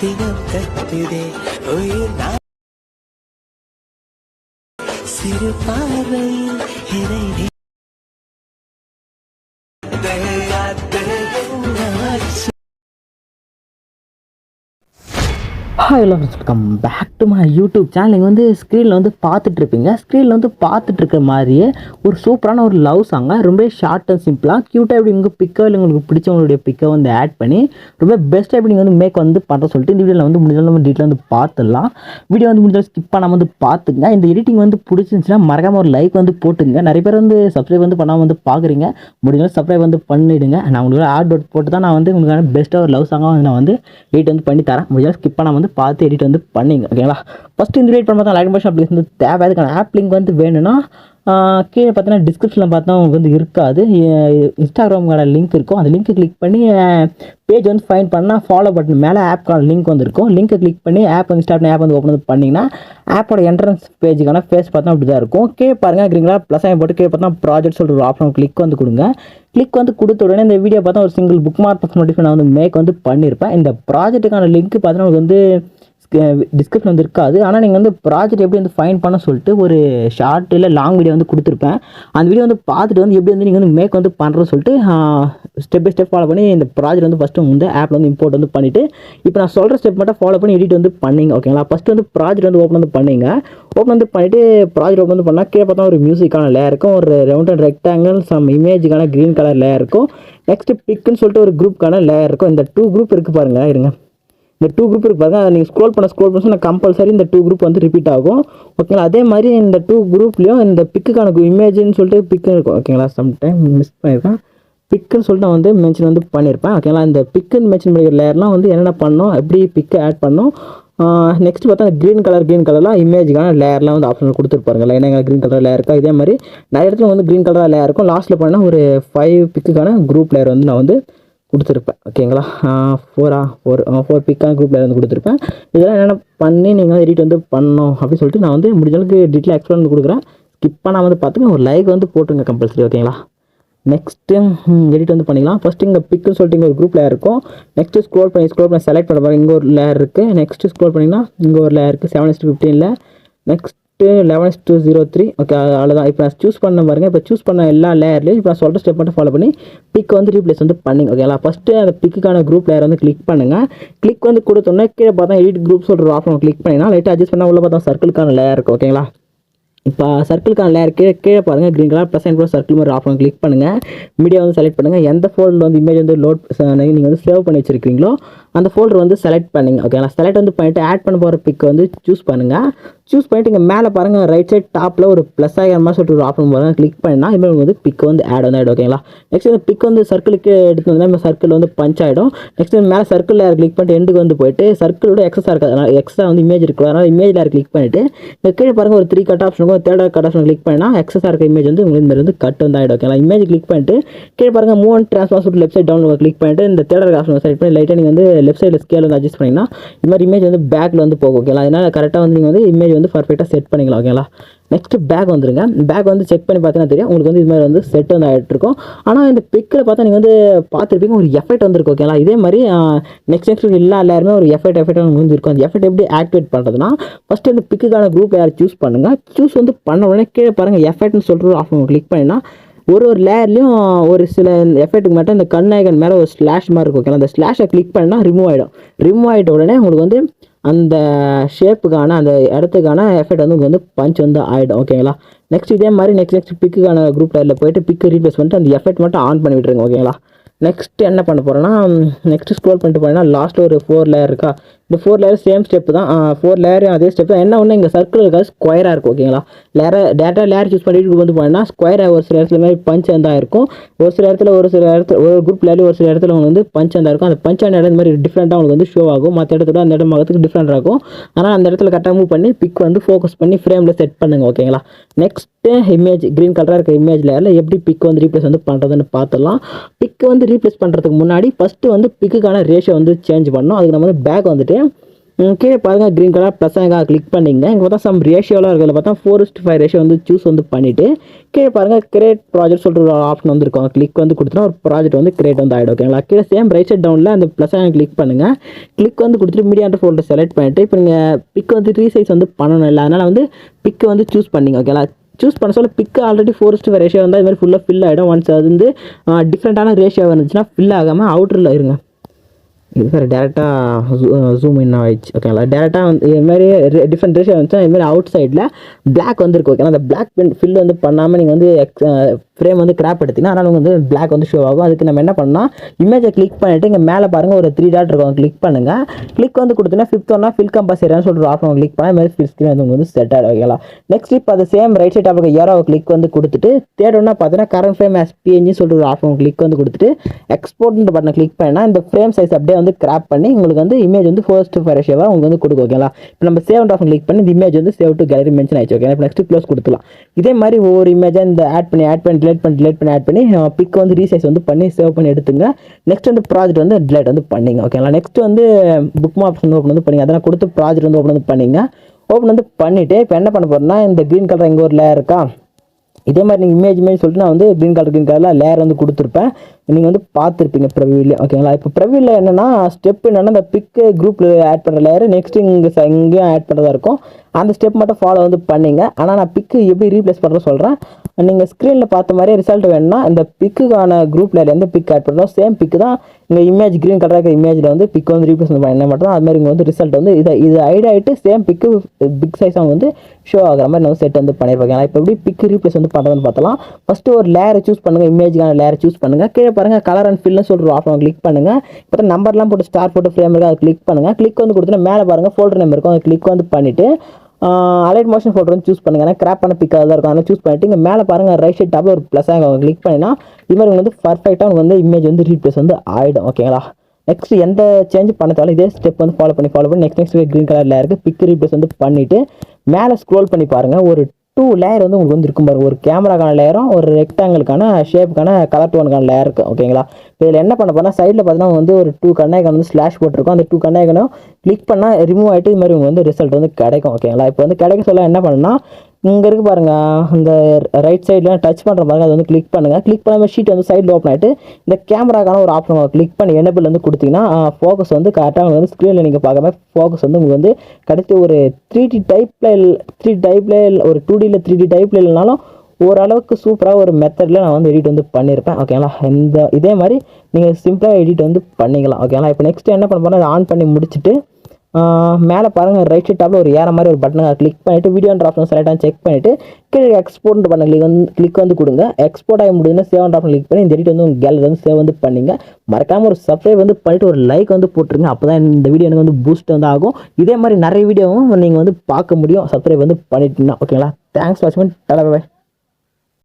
தினம் கத்துதே. உயிர் நான் சிறு பார்வையில் என்னை ஹாய் எல்லாம் welcome back to my YouTube channel நீங்கள் வந்து ஸ்க்ரீனில் வந்து பார்த்துட்ருப்பீங்க ஸ்க்ரீனில் வந்து பார்த்துட்ருக்க மாதிரியே ஒரு சூப்பரான ஒரு லவ் சாங்கை ரொம்ப ஷார்ட் அண்ட் சிம்பிளாக க்யூட்டாக எப்படி உங்கள் பிக்கோ இல்லை உங்களுக்கு பிடிச்சவங்களுடைய பிக்கை வந்து ஆட் பண்ணி ரொம்ப பெஸ்ட்டாக எப்படி நீங்கள் வந்து மேக் வந்து பண்ணுற சொல்லிட்டு இந்த வீடியோவில் வந்து முடிஞ்சாலும் நம்ம டீட்டெயில் வந்து பார்த்துடலாம். வீடியோ வந்து முடிஞ்சாலும் ஸ்கிப் பண்ணாமல் வந்து பார்த்துங்க இந்த எடிட்டிங் வந்து பிடிச்சிருந்துச்சுன்னா மறக்காமல் ஒரு லைக் வந்து போட்டுங்க நிறைய பேர் வந்து சப்ஸ்கிரைப் வந்து பண்ணாமல் வந்து பார்க்குறீங்க. முடிஞ்சாலும் சப்ஸ்கிரைப் வந்து பண்ணிவிடுங்க நான் உங்களுக்கு ஆட் போட்டு தான் நான் வந்து உங்களுக்கான பெஸ்ட்டாக ஒரு லவ் சாங்காக வந்து நான் வந்து எடிட் வந்து பண்ணி தரேன். முடிஞ்சாலும் ஸ்கிப் பண்ணாமல் வந்து பார்த்து எடிட் வந்து பண்ணிங்க ஓகேங்களா ஃபஸ்ட்டு இந்த எடிட் பண்ண லைக் பட்சன் அப்படி வந்து தேவை அதுக்கான ஆப் லிங்க் வந்து வேணும்னா கீழே பார்த்தீங்கன்னா டிஸ்கிரிப்ஷனில் பார்த்தா உங்களுக்கு வந்து இருக்காது. இன்ஸ்டாகிராமோட லிங்க் இருக்கும். அந்த லிங்க்கை கிளிக் பண்ணி பேஜ் வந்து ஃபைன் பண்ணால் ஃபாலோ பட்டன் மேலே ஆப்க்கான லிங்க் வந்துருக்கும் லிங்க்கை கிளிக் பண்ணி ஆப் வந்து ஸ்டார்ட் ஆப் வந்து ஓப்பன் வந்து பண்ணிங்கன்னா ஆப்போட என்ட்ரன்ஸ் பேஜுக்கான ஃபேஸ் பார்த்தா அப்படி தான் இருக்கும். கீழே பாருங்கள் கிரீங்களா ப்ளஸ் ஆகி போட்டு கீழே பார்த்தா ப்ராஜெக்ட் சொல்லிட்டு ஒரு ஆப்ஷன் கிளிக் வந்து கொடுங்க. கிளிக் வந்து கொடுத்த உடனே இந்த வீடியோ பார்த்தா ஒரு சிங்கிள் புக் மார்க் நோட்டிஃபை நான் வந்து மேக் வந்து பண்ணியிருப்பேன் இந்த ப்ராஜெக்ட்டுக்கான லிங்க் பார்த்தீங்கன்னா உங்களுக்கு வந்து டிஸ்கிரிப்ஷன் வந்து இருக்காது. ஆனால் நீங்கள் வந்து ப்ராஜெக்ட் எப்படி வந்து ஃபைன் பண்ண சொல்லிட்டு ஒரு ஷார்ட் இல்லை லாங் வீடியோ வந்து கொடுத்துருப்பேன். அந்த வீடியோ வந்து பார்த்துட்டு வந்து எப்படி வந்து நீங்கள் வந்து மேக் வந்து பண்ணுறோன்னு சொல்லிட்டு ஸ்டெப் பை ஸ்டெப் ஃபாலோ பண்ணி இந்த ப்ராஜெக்ட் வந்து ஃபஸ்ட்டு வந்து ஆப்பில் வந்து இம்போர்ட் வந்து பண்ணிவிட்டு இப்போ நான் சொல்கிற ஸ்டெப் மட்டும் ஃபாலோ பண்ணி எடிட் வந்து பண்ணிங்க ஓகேங்களா ஃபஸ்ட்டு வந்து ப்ராஜெக்ட் வந்து ஓப்பன் வந்து பண்ணிங்க. ஓப்பன் வந்து பண்ணிவிட்டு ப்ராஜெக்ட் ஓப்பன் வந்து பண்ணால் கீழே பார்த்தா ஒரு மியூசிக்கான லேயர் இருக்கும். ஒரு ரவுண்ட் அண்ட் ரெக்டாங்கிள் சம் இமேஜுக்கான க்ரீன் கலர் லேயர் இருக்கும். நெக்ஸ்ட்டு பிக்குன்னு சொல்லிட்டு ஒரு குரூப்க்கான லேயர் இருக்கும். இந்த டூ குரூப் இருக்குது பாருங்கள் இருங்க. இந்த டூ குரூப் இருக்குது பாருங்க நீங்கள் ஸ்க்ரோல் பண்ண ஸ்க்ரோல் பண்ண கம்பல்சரி இந்த டூ குரூப் வந்து ரிப்பீட் ஆகும். ஓகேங்களா அதே மாதிரி இந்த டூ குரூப்லேயும் இந்த பிக்குக்கான இமேஜ்னு சொல்லிட்டு பிக்கு இருக்கும். ஓகேங்களா சம்டைம் மிஸ் பண்ணியிருக்கேன் பிக்குன்னு சொல்லிட்டு நான் வந்து மென்ஷன் வந்து பண்ணியிருப்பேன் ஓகேங்களா இந்த பிக்குன்னு மென்ஷன் பண்ணிக்கிற லேயர்லாம் வந்து என்னென்ன பண்ணோம் எப்படி பிக்கு ஆட் பண்ணோம் நெக்ஸ்ட் பார்த்தா க்ரீன் கலர் க்ரீன் கலர்லாம் இமேஜுக்கான லேயர்லாம் வந்து ஆப்ஷன் கொடுத்துருப்பாருங்க லைனாக க்ரீன் கலர் லேயர் இருக்கா? இதே மாதிரி நிறைய இடத்துல வந்து க்ரீன் கலராக லேயர் இருக்கும். லாஸ்ட்டில் பண்ணால் ஒரு ஃபைவ் பிக்குக்கான குரூப் லேயர் வந்து நான் வந்து கொடுத்துருப்பேன். ஓகேங்களா ஃபோரா ஃபோர் ஃபோர் பிக்கான குரூப்பில் வந்து கொடுத்துருப்பேன். இதெல்லாம் என்னென்ன பண்ணி நீங்கள் வந்து எடிட் வந்து பண்ணணும் அப்படின்னு சொல்லிட்டு நான் வந்து முடிஞ்ச அளவுக்கு டீட்டெயில் எக்ஸ்பிளைன் பண்ணி கொடுக்குறேன். ஸ்கிப் நான் வந்து பார்த்துங்க ஒரு லைக் வந்து போட்டுருங்க கம்பல்சரி ஓகேங்களா நெக்ஸ்ட்டு எடிட் வந்து பண்ணிக்கலாம். ஃபஸ்ட்டு இங்கே பிக்குன்னு சொல்லிட்டு இங்கே ஒரு குரூப் லேயர் இருக்கும். நெக்ஸ்ட்டு ஸ்க்ரோல் பண்ணி ஸ்க்ரோல் பண்ணி செலக்ட் பண்ண பாருங்க. இங்கே ஒரு லேயர் இருக்குது நெக்ஸ்ட்டு ஸ்க்ரோல் பண்ணிங்கன்னா இங்கே ஒரு லேயர் இருக்குது செவன் இஸ்ட் ஃபிஃப்டீனில் eleven two zero three okay அவ்வளோதான் இப்போ நான் சூஸ் பண்ண பாருங்க. இப்போ சூஸ் பண்ண எல்லா லேயர்லையும் இப்போ நான் சொல்கிற ஸ்டெப் மட்டும் ஃபாலோ பண்ணி பிக் வந்து ரீப்ளேஸ் வந்து பண்ணுங்க ஓகேங்களா ஃபஸ்ட்டு அந்த பிக்குக்கான குரூப் லேயர் வந்து கிளிக் பண்ணுங்கள் கிளிக் வந்து கொடுத்தோன்னே கீழே பார்த்தா எடிட் குரூப் சொல்கிற ஆப்ஷன் கிளிக் பண்ணிங்கன்னா லைட்டாக அட்ஜஸ்ட் பண்ணால் உள்ள பார்த்தா சர்க்கிளுக்கான லேயர் இருக்கும் ஓகேங்களா இப்போ சர்க்கிளுக்கான லேயர் கீழே கீழே பாருங்கள் green colour plus and plus circle மாதிரி ஆப்ஷன் கிளிக் பண்ணுங்கள் மீடியா வந்து செலக்ட் பண்ணுங்கள் எந்த ஃபோனில் வந்து இமேஜ் வந்து லோட் நீங்கள் வந்து சேவ் பண்ணி வச்சிருக்கீங்களோ அந்த ஃபோல்டர் வந்து செலக்ட் பண்ணுங்க ஓகேங்களா செலக்ட் வந்து பண்ணிட்டு ஆட் பண்ண போகிற பிக் வந்து சூஸ் பண்ணுங்கள் சூஸ் பண்ணிட்டு இங்கே மேலே பாருங்கள் ரைட் சைட் டாப்பில் ஒரு ப்ளஸ் ஆகிற மாதிரி சொல்லிட்டு ஒரு ஆப்ஷன் பாருங்கள் கிளிக் பண்ணால் இது வந்து பிக் வந்து ஆட் வந்து ஆகிடும் ஓகேங்களா நெக்ஸ்ட் இந்த பிக் வந்து சர்க்கிளுக்கு எடுத்து வந்தால் இந்த சர்க்கிள் வந்து பஞ்ச் ஆகிடும் நெக்ஸ்ட் மேலே சர்க்கிள் லேயர் கிளிக் பண்ணிட்டு எண்டுக்கு வந்து போயிட்டு சர்க்கிளோட எக்ஸஸாக இருக்காது. அதனால் எக்ஸ்ட்ரா வந்து இமேஜ் இருக்குது அதனால் இமேஜ் யார் கிளிக் பண்ணிவிட்டு இந்த கீழே பாருங்கள் ஒரு த்ரீ கட் ஆப்ஷன் இருக்கும். தேர்ட் கட் ஆப்ஷன் கிளிக் பண்ணால் எக்ஸஸாக இருக்க இமேஜ் வந்து உங்களுக்கு இந்த வந்து கட் வந்து ஆகிடும் ஓகேங்களா இமேஜ் கிளிக் பண்ணிட்டு கீழே பாருங்கள் மூவ் அண்ட் ட்ரான்ஸ்ஃபார் சொல்லிட்டு லெஃப்ட் சைட் டவுன் கிளிக் பண்ணிட்டு இந்த தேர்ட் ஆப்ஷன் செலக்ட் பண்ணி லைட்டாக நீங்கள் வந்து லெஃப்ட் சைடில் ஸ்கேல் வந்து அட்ஜஸ்ட் பண்ணிங்கன்னா இந்த மாதிரி இமேஜ் வந்து பேக்கில் வந்து போகும் ஓகேங்களா அதனால் கரெக்டாக வந்து நீங்கள் வந்து இமேஜ் வந்து பர்ஃபெக்டாக செட் பண்ணிக்கலாம் ஓகேங்களா நெக்ஸ்ட் பேக் வந்துருங்க. பேக் வந்து செக் பண்ணி பார்த்தீங்கன்னா தெரியும். உங்களுக்கு வந்து இது மாதிரி வந்து செட் வந்து ஆகிட்டுருக்கும் ஆனால் இந்த பிக்கில் பார்த்தா நீங்கள் வந்து பார்த்துருப்பீங்க ஒரு எஃபெக்ட் வந்துருக்கு ஓகேங்களா இதே மாதிரி நெக்ஸ்ட் நெக்ஸ்ட் எல்லா எல்லாருமே ஒரு எஃபெக்ட் எஃபெக்ட் வந்து இருக்கும். அந்த எஃபெக்ட் எப்படி ஆக்டிவேட் பண்ணுறதுனா ஃபஸ்ட்டு இந்த பிக்குக்கான குரூப் யார் சூஸ் பண்ணுங்கள் சூஸ் வந்து பண்ண உடனே கீழே பாருங்கள் எஃபெக்ட்னு சொல்கிற ஆப்ஷன் கிளிக் பண்ணினா ஒரு ஒரு லேயர்லேயும் ஒரு சில எஃபெக்ட்டுக்கு மட்டும் இந்த கண்ணாயகன் மேலே ஒரு ஸ்லாஷ் மாதிரி இருக்கும். ஓகே அந்த ஸ்லாஷை கிளிக் பண்ணால் ரிமூவ் ஆகிடும் ரிமூவ் ஆகிட்ட உடனே உங்களுக்கு வந்து அந்த ஷேப்புக்கான அந்த இடத்துக்கான எஃபெக்ட் வந்து உங்களுக்கு வந்து பஞ்ச் வந்து ஆகிடும் ஓகேங்களா? நெக்ஸ்ட் இதே மாதிரி நெக்ஸ்ட் நெக்ஸ்ட் பிக்குக்கான குரூப் டயரில் போயிட்டு பிக்கு ரீப்ளேஸ் பண்ணிட்டு அந்த எஃபெக்ட் மட்டும் ஆன் பண்ணி விட்டுருங்க. ஓகேங்களா? நெக்ஸ்ட் என்ன பண்ண போகிறேன்னா நெக்ஸ்ட் ஸ்க்ரோல் பண்ணிட்டு போனீங்கன்னா லாஸ்ட்டில் ஒரு ஃபோர் லேயர் இருக்கா? இந்த ஃபோர் லேயர் சேம் ஸ்டெப் தான். ஃபோர் லேயரும் அதே ஸ்டெப் தான். என்ன ஒன்று இங்கே சர்க்கிள் இருக்காது ஸ்கொயராக இருக்கும் ஓகேங்களா லேர டேட்டா லேயர் சூஸ் பண்ணிட்டு வந்து போனீங்கன்னா ஸ்கொயராக ஒரு சில இடத்துல மாதிரி பஞ்ச் தான் இருக்கும். ஒரு சில இடத்துல ஒரு சில இடத்துல ஒரு குரூப் லேயர் ஒரு சில இடத்துல உங்களுக்கு வந்து பஞ்ச் இருந்தால் இருக்கும். அந்த பஞ்ச் அந்த இடம் இந்த மாதிரி டிஃப்ரெண்ட்டாக உங்களுக்கு வந்து ஷோ ஆகும். மற்ற இடத்துல அந்த இடம் ஆகிறதுக்கு டிஃப்ரெண்ட் இருக்கும். ஆனால் அந்த இடத்துல கரெக்டாக மூவ் பண்ணி பிக் வந்து ஃபோக்கஸ் பண்ணி ஃப்ரேமில் செட் பண்ணுங்க ஓகேங்களா நெக்ஸ்ட்டு இமேஜ் க்ரீன் கலராக இருக்க இமேஜ் லேயரில் எப்படி பிக் வந்து ரீப்ளேஸ் வந்து பண்ணுறதுன்னு பார்த்துடலாம் பிக் வந்து ரீப்ளேஸ் பண்ணுறதுக்கு முன்னாடி ஃபஸ்ட்டு வந்து பிக்குக்கான ரேஷியோ வந்து சேஞ்ச் பண்ணணும். அதுக்கு நம்ம வந்து பேக் வந்துட்டு கீழே பாருங்கள் க்ரீன் கலர் ப்ளஸ் ஐக்கான கிளிக் பண்ணிங்க இங்கே பார்த்தா சம் ரேஷியோலாம் இருக்குது பார்த்தா ஃபோர் ஃபைவ் ரேஷியோ வந்து சூஸ் வந்து பண்ணிவிட்டு கீழே பாருங்க கிரியேட் ப்ராஜெக்ட் சொல்கிற ஒரு ஆப்ஷன் வந்து இருக்கும். கிளிக் வந்து கொடுத்துனா ஒரு ப்ராஜெக்ட் வந்து கிரியேட் வந்து ஆகிடும் ஓகேங்களா கீழே சேம் ரைட் சைட் டவுனில் அந்த ப்ளஸ் ஐக்கான கிளிக் பண்ணுங்கள் கிளிக் வந்து கொடுத்துட்டு மீடியா ஃபோல்டர் செலக்ட் பண்ணிவிட்டு இப்போ நீங்கள் பிக் வந்து ரீசைஸ் வந்து பண்ணணும் இல்லை அதனால் வந்து பிக்கை வந்து சூஸ் பண்ணிங்க ஓகேங்களா சூஸ் பண்ண சொல்ல பிக்கு ஆல்ரெடி ஃபோர்ஸ்ட் ரேஷியோ வந்தால் இது மாதிரி ஃபுல்லாக ஃபில் ஆகிடும் ஒன்ஸ் அது வந்து டிஃப்ரெண்ட்டான ரேஷியோ வந்துச்சுன்னா ஃபில் ஆகாமல் அவுட்டரில் இருங்க. இது சார் டேரெக்டாக ஜூம் இன் ஆயிடுச்சு. ஓகேங்களா டேரெக்டாக வந்து இது மாதிரி டிஃப்ரெண்ட் ரேஷியோ வந்துச்சுன்னா இதுமாதிரி அவுட் சைடில் பிளாக் வந்துருக்கு ஓகேங்களா அந்த பிளாக் ஃபில் வந்து பண்ணாமல் நீங்கள் வந்து ஃப்ரேம் வந்து கிராப் எடுத்தீங்கன்னா அதனால் வந்து பிளாக் வந்து ஷோ ஆகும். அதுக்கு நம்ம என்ன பண்ணால் இமேஜை கிளிக் பண்ணிவிட்டு இங்கே மேலே பாருங்கள் ஒரு த்ரீ டாட் இருக்கும். கிளிக் பண்ணுங்கள் கிளிக் வந்து கொடுத்தீங்கன்னா ஃபிஃப்த் ஒன்னா ஃபில் கம்பல்சரியான்னு சொல்லிட்டு ஆஃப் கிளிக் பண்ணால் மாதிரி ஃபில் ஸ்க்ரீன் வந்து உங்களுக்கு செட் ஆகிடும் ஓகேங்களா நெக்ஸ்ட் இப்போ அது சேம் ரைட் சைட் ஆஃப் ஏரோவை கிளிக் வந்து கொடுத்துட்டு தேர்ட் ஒன்னா பார்த்தீங்கன்னா கரண்ட் ஃப்ரேம் எஸ் பிஎன்ஜி சொல்லிட்டு ஒரு ஆப்ஷன் கிளிக் வந்து கொடுத்துட்டு எக்ஸ்போர்ட்ன்ற பட்டனை கிளிக் பண்ணால் இந்த ஃப்ரேம் சைஸ் அப்படியே வந்து கிராப் பண்ணி உங்களுக்கு வந்து இமேஜ் வந்து ஃபர்ஸ்ட் ரேஷியோவாக உங்களுக்கு வந்து கொடுக்கும். ஓகேங்களா இப்போ நம்ம சேவ் ஆஃப் கிளிக் பண்ணி இந்த இமேஜ் வந்து சேவ் டு கேலரி மென்ஷன் ஆயிடுச்சு. ஓகே இப்போ நெக்ஸ்ட் க்ளோஸ் கொடுத்துலாம் இதே மாதிரி ஒவ்வொரு இமேஜாக இந்த ஆட் பண்ணி ஆட் பண்ணி டிலேட் பண்ணி டிலேட் பண்ணி ஆட் பண்ணி பிக் வந்து ரீசைஸ் வந்து பண்ணி சேவ் பண்ணி எடுத்துங்க. நெக்ஸ்ட் வந்து ப்ராஜெக்ட் வந்து டிலேட் வந்து பண்ணிங்க ஓகேங்களா நெக்ஸ்ட் வந்து புக் ஆப்ஷன் ஓப்பன் வந்து பண்ணிங்க. அதெல்லாம் கொடுத்து ப்ராஜெக்ட் வந்து ஓப்பன் வந்து பண்ணிங்க. ஓப்பன் வந்து பண்ணிவிட்டு இப்போ என்ன பண்ண போகிறேன்னா இந்த க்ரீன் கலர் எங்கள் ஒரு லேயர் இருக்கா? இதே மாதிரி நீங்கள் இமேஜ் இமேஜ் சொல்லிட்டு நான் வந்து க்ரீன் கலர் க்ரீன் கலரில் லேயர் வந்து கொடுத்துருப்பேன். நீங்கள் வந்து பார்த்துருப்பீங்க ப்ரவியூவில் ஓகேங்களா இப்போ ப்ரவியூவில் என்னென்னா ஸ்டெப் என்னென்னா இந்த பிக்கு குரூப்பில் ஆட் பண்ணுற லேயர் நெக்ஸ்ட் இங்கே இங்கேயும் ஆட் பண்ணுறதா இருக்கும். அந்த ஸ்டெப் மட்டும் ஃபாலோ வந்து பண்ணிங்க. ஆனால் நான் பிக்கு எப்படி ரீப்ளேஸ் பண்ணுறேன் சொல்கிறேன் நீங்கள் ஸ்க்ரீனில் பார்த்த மாதிரியே ரிசல்ட் வேணும்னா இந்த பிக்குக்கான குரூப் எந்த பிக் ஆட் பண்ணுறோம் சேம் பிக்கு தான் இங்கே இமேஜ் க்ரீன் கலராக இருக்கிற இமேஜில் வந்து பிக் வந்து ரீப்ளேஸ் பண்ண மட்டும் தான் அது மாதிரி இங்கே வந்து ரிசல்ட் வந்து இதை இது ஐட் ஆகிட்டு சேம் பிக்கு பிக் சைஸ் அவங்க வந்து ஷோ ஆகிற மாதிரி நம்ம செட் வந்து பண்ணியிருப்பாங்க இப்போ எப்படி பிக் ரீப்ளேஸ் வந்து பண்ணுறதுன்னு பார்த்தலாம் ஃபஸ்ட்டு ஒரு லேயரை சூஸ் பண்ணுங்கள் இமேஜுக்கான லேயரை சூஸ் பண்ணுங்கள் கீழே பாருங்கள் கலர் அண்ட் ஃபில்னு சொல்கிற ஆப்ஷன் கிளிக் பண்ணுங்கள் இப்போ நம்பர்லாம் போட்டு ஸ்டார் போட்டு ஃப்ரேம் இருக்குது அதை கிளிக் பண்ணுங்கள் கிளிக் வந்து கொடுத்துட்டு மேலே பாருங்கள் ஃபோல்டர் நம்பர் இருக்கும் அதை கிளிக் வந்து பண்ணிவிட்டு அலைட் மோஷன் ஃபோட்டோ வந்து சூஸ் பண்ணுங்க. ஏன்னா கிராப் பண்ண பிக்காக தான் இருக்கும். சூஸ் பண்ணிட்டு இங்கே மேலே பாருங்கள் ரைட் சைட் டாப்பில் ஒரு ப்ளஸ் ஆகும் கிளிக் பண்ணினா இது மாதிரி வந்து பர்ஃபெக்டாக உங்களுக்கு வந்து இமேஜ் வந்து ரீப்ளேஸ் வந்து ஆகிடும் ஓகேங்களா நெக்ஸ்ட் எந்த சேஞ்ச் பண்ண இதே ஸ்டெப் வந்து ஃபாலோ பண்ணி ஃபாலோ பண்ணி நெக்ஸ்ட் நெக்ஸ்ட் க்ரீன் கலரில் இருக்குது பிக் ரீப்ளேஸ் வந்து பண்ணிவிட்டு மேலே ஸ்க்ரோல் பண்ணி பாருங்கள் ஒரு டூ லேயர் வந்து உங்களுக்கு வந்து இருக்கும் பாருங்க. ஒரு கேமராக்கான லேயரும் ஒரு ரெக்டாங்கிளுக்கான ஷேப்புக்கான கலர் டோனுக்கான லேயர் இருக்குது ஓகேங்களா இதில் என்ன பண்ண போனால் சைடில் பார்த்தீங்கன்னா வந்து ஒரு டூ கண்ணாய்க்கான வந்து ஸ்லாஷ் போட்டிருக்கோம். அந்த டூ கண்ணாய்க்கனும் கிளிக் பண்ணால் ரிமூவ் ஆகிட்டு இது மாதிரி உங்களுக்கு வந்து ரிசல்ட் வந்து கிடைக்கும். ஓகேங்களா இப்போ வந்து கிடைக்க சொல்ல என்ன பண்ணுன்னா இங்கே இருக்குது பாருங்கள் இந்த ரைட் சைடில் டச் பண்ணுற பாருங்கள் அது வந்து கிளிக் பண்ணுங்கள் கிளிக் பண்ணாமல் ஷீட் வந்து சைடில் ஓப்பன் ஆகிட்டு இந்த கேமராக்கான ஒரு ஆப்ஷன் கிளிக் பண்ணி எனபிள் வந்து கொடுத்தீங்கன்னா ஃபோக்கஸ் வந்து கரெக்டாக உங்களுக்கு வந்து ஸ்க்ரீனில் நீங்கள் பார்க்காம ஃபோக்கஸ் வந்து உங்களுக்கு வந்து கடைசி ஒரு த்ரீ டி டைப்பில் த்ரீ டைப்பில் ஒரு டூ டியில் த்ரீ டி டைப்பில் இல்லைனாலும் ஓரளவுக்கு சூப்பராக ஒரு மெத்தடில் நான் வந்து எடிட் வந்து பண்ணியிருப்பேன் ஓகேங்களா இந்த இதே மாதிரி நீங்கள் சிம்பிளாக எடிட் வந்து பண்ணிக்கலாம். ஓகேங்களா இப்போ நெக்ஸ்ட் என்ன பண்ண போனால் அதை ஆன் பண்ணி முடிச்சுட்டு மேலே பாருங்கள் ரைட் சைட் டாப்பில் ஒரு ஏற மாதிரி ஒரு பட்டனை கிளிக் பண்ணிவிட்டு வீடியோன்ற ஆப்ஷன் செலக்ட் செக் பண்ணிவிட்டு கீழே எக்ஸ்போர்ட் பண்ண கிளிக் வந்து கிளிக் வந்து கொடுங்க. எக்ஸ்போர்ட் ஆகி முடியுதுன்னா சேவ் ஆப்ஷன் கிளிக் பண்ணி இந்த எடிட் வந்து உங்கள் கேலரி வந்து சேவ் வந்து பண்ணிங்க. மறக்காமல் ஒரு சப்ஸ்கிரைப் வந்து பண்ணிட்டு ஒரு லைக் வந்து போட்டுருங்க. அப்போ தான் இந்த வீடியோ எனக்கு வந்து பூஸ்ட் வந்து ஆகும். இதே மாதிரி நிறைய வீடியோவும் நீங்கள் வந்து பார்க்க முடியும். சப்ஸ்கிரைப் வந்து பண்ணிட்டீங்கன்னா ஓகேங்களா தேங்க்ஸ் வாட்சிங் டலா